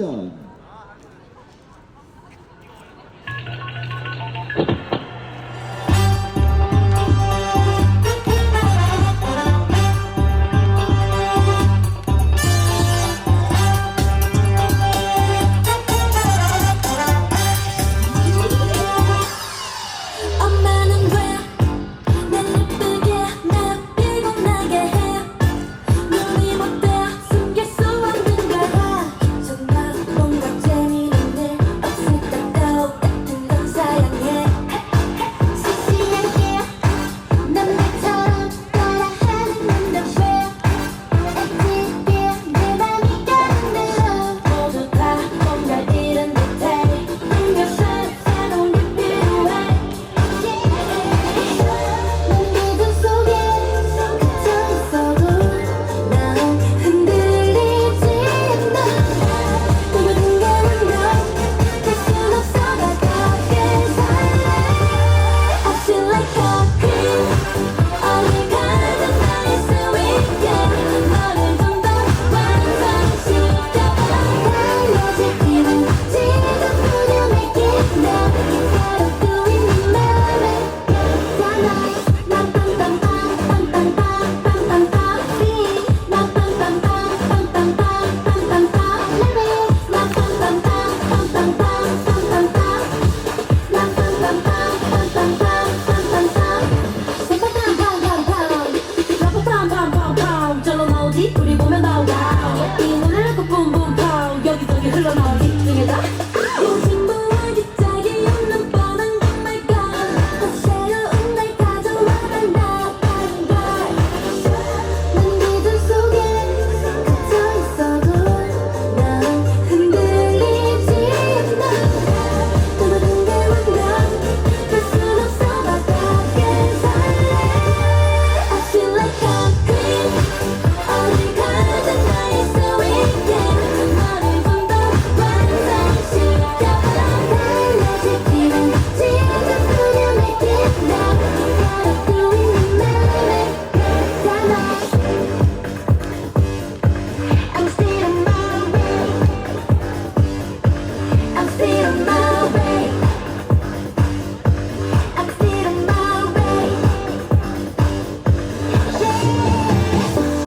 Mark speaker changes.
Speaker 1: 액션 아, 집중해라.